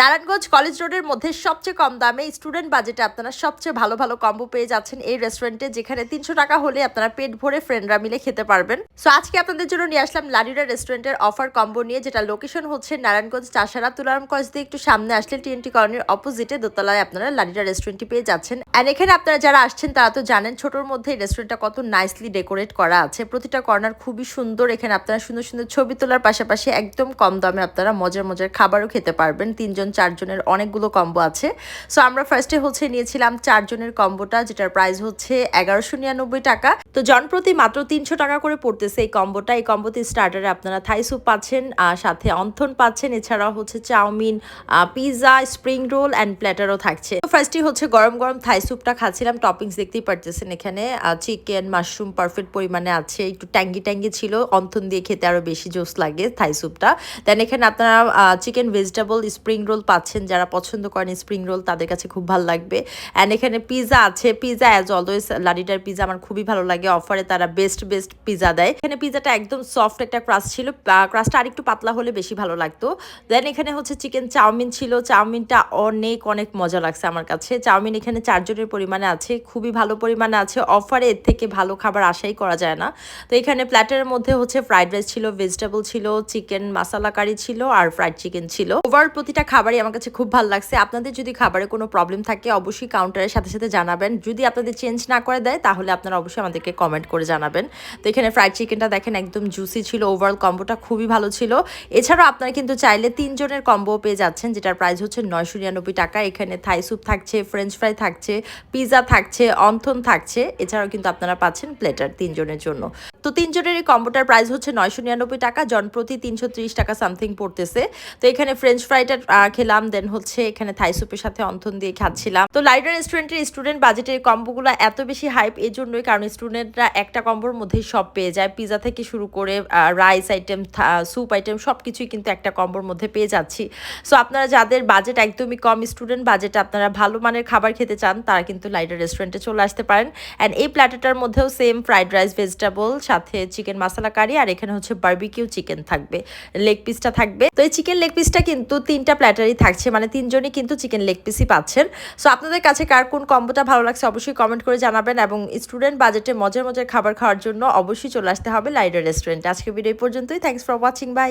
Narayanganj college রোডের মধ্যে সবচেয়ে কম দামে স্টুডেন্ট বাজেটে আপনারা সবচেয়ে ভালো ভালো কম্বো পেয়ে যাচ্ছেন এই রেস্টুরেন্টে, যেখানে তিনশো টাকা হলে আপনারা পেট ভরে ফ্রেন্ডরা মিলে খেতে পারবেন। সো আজকে আপনাদের জন্য নিয়ে আসলাম লাডিরা রেস্টুরেন্টের অফার কম্বো নিয়ে, যেটা লোকেশন হচ্ছে নারায়ণগঞ্জ চাষারা তুলারাম কলেজ দিয়ে। একটু সামনে আসলে টিএনটি কলোনির অপোজিটে দোতলায় আপনারা লাডিরা রেস্টুরেন্টটি পেয়ে যাচ্ছেন। অ্যান্ড এখানে আপনারা যারা আসছেন, তারা তো জানেন ছোটোর মধ্যে এই রেস্টুরেন্টটা কত নাইসলি ডেকোরেট করা আছে। প্রতিটা কর্নার খুবই সুন্দর, এখানে আপনারা সুন্দর সুন্দর ছবি তোলার পাশাপাশি একদম কম দামে আপনারা মজার মজার খাবারও খেতে পারবেন। তিনজন চারজনের অনেকগুলো কম্বো আছে। সো আমরা ফার্স্টে হচ্ছে নিয়েছিলাম চারজনের কম্বোটা যেটার প্রাইস হচ্ছে এগারোশো নিরানব্বই টাকা। তো জনপ্রতি মাত্র তিনশো টাকা করে পড়তেছে এই কম্বোটা এই কম্বোতে স্টার্টারে আপনারা থাই স্যুপ পাচ্ছেন সাথে অন্থন পাচ্ছেন, এছাড়াও হচ্ছে chowmein pizza spring roll and প্ল্যাটারও থাকছে। তো ফার্স্টই হচ্ছে গরম গরম থাই স্যুপটা খাচ্ছিলাম টপিংস দেখতেই পারতেছেন এখানে। চিকেন মাশরুম পারফেক্ট পরিমাণে আছে, একটু ট্যাঙ্গি ট্যাঙ্গি ছিল, অন্থন দিয়ে খেতে আরও বেশি জোস লাগে থাই স্যুপটা দেন এখানে আপনারা চিকেন ভেজিটেবল স্প্রিং রোল পাচ্ছেন যারা পছন্দ করেন স্প্রিং রোল তাদের কাছে খুব ভালো লাগবে। অ্যান্ড এখানে পিৎজা আছে। পিৎজা অ্যাজ অলওয়েজ লাডিটার পিৎজা আমার খুবই ভালো লাগে। অফারে তারা বেস্ট বেস্ট পিৎজা দেয়। এখানে পিৎজাটা একদম সফট একটা ক্রাস্ট ছিল। ক্রাস্টটা আরেকটু পাতলা হলে বেশি ভালো লাগতো। দেন এখানে হচ্ছে চিকেন চাউমিন ছিল। চাউমিনটা অনেক অনেক মজা লাগছে আমার কাছে। চাউমিন এখানে চারজনের পরিমাণে আছে। খুবই ভালো পরিমাণে আছে। অফারে এর থেকে ভালো খাবার আশাই করা যায় না। তো এখানে প্ল্যাটারের মধ্যে হচ্ছে ফ্রাইড রাইস ছিল ভেজিটেবল ছিল চিকেন মাসালা কারি ছিল, আর ফ্রাইড চিকেন ছিল। ওভার প্রতিটা খাবারই আমার কাছে খুব ভালো লাগছে। আপনাদের যদি খাবারে কোনো প্রবলেম থাকে, অবশ্যই কাউন্টারের সাথে সাথে জানাবেন। যদি আপনাদের চেঞ্জ না করে দেয়, তাহলে আপনারা অবশ্যই আমাদেরকে কমেন্ট করে জানাবেন। তো এখানে ফ্রাইড চিকেনটা দেখেন একদম জুসি ছিল। ওভারঅল কম্বোটা খুবই ভালো ছিল। এছাড়াও আপনারা কিন্তু চাইলে তিনজনের কম্বো পেয়ে যাচ্ছেন, যেটার প্রাইস হচ্ছে নয়শো নিরানব্বই টাকা। এখানে থাই স্যুপ থাকছে ফ্রেঞ্চ ফ্রাই থাকছে পিৎজা থাকছে, অন্থন থাকছে। এছাড়াও কিন্তু আপনারা পাচ্ছেন প্লেটার তিনজনের জন্য। তো তিনজনের এই কম্বোটার প্রাইস হচ্ছে নয়শো নিরানব্বই টাকা। জন প্রতি তিনশো ত্রিশ টাকা সামথিং পড়তেছে। তো এখানে ফ্রেঞ্চ ফ্রাইটা খেলাম দেন হচ্ছে এখানে থাই সুপের সাথে অন্থন দিয়ে খাচ্ছিলাম। তো লাইডার রেস্টুরেন্টের স্টুডেন্ট বাজেটের কম্বোগুলো এত বেশি হাইপ এই জন্যই কারণ স্টুডেন্টরা একটা কম্বোর মধ্যেই সব পেয়ে যায়। পিজা থেকে শুরু করে রাইস আইটেম স্যুপ আইটেম সব কিছুই কিন্তু একটা কম্বোর মধ্যে পেয়ে যাচ্ছি। সো আপনারা যাদের বাজেট একদমই কম স্টুডেন্ট বাজেটে আপনারা ভালো মানের খাবার খেতে চান, তারা কিন্তু লাইডার রেস্টুরেন্টে চলে আসতে পারেন। অ্যান্ড এই প্ল্যাটারটার মধ্যেও সেম ফ্রাইড রাইস ভেজিটেবল সাথে চিকেন মশলা কারি আর এখানে হচ্ছে বার্বিকিউ চিকেন থাকবে লেগ পিসটা থাকবে। তো এই চিকেন লেগ পিসটা কিন্তু তিনটা প্ল্যাটারই থাকছে মানে তিনজনই কিন্তু চিকেন লেগ পিসই পাচ্ছেন। সো আপনাদের কাছে কার কোন কম্বোটা ভালো লাগছে অবশ্যই কমেন্ট করে জানাবেন এবং স্টুডেন্ট বাজেটে মজার মজার খাবার খাওয়ার জন্য অবশ্যই চলে আসতে হবে লাইডার রেস্টুরেন্টে আজকে ভিডিও পর্যন্তই। Thanks for watching by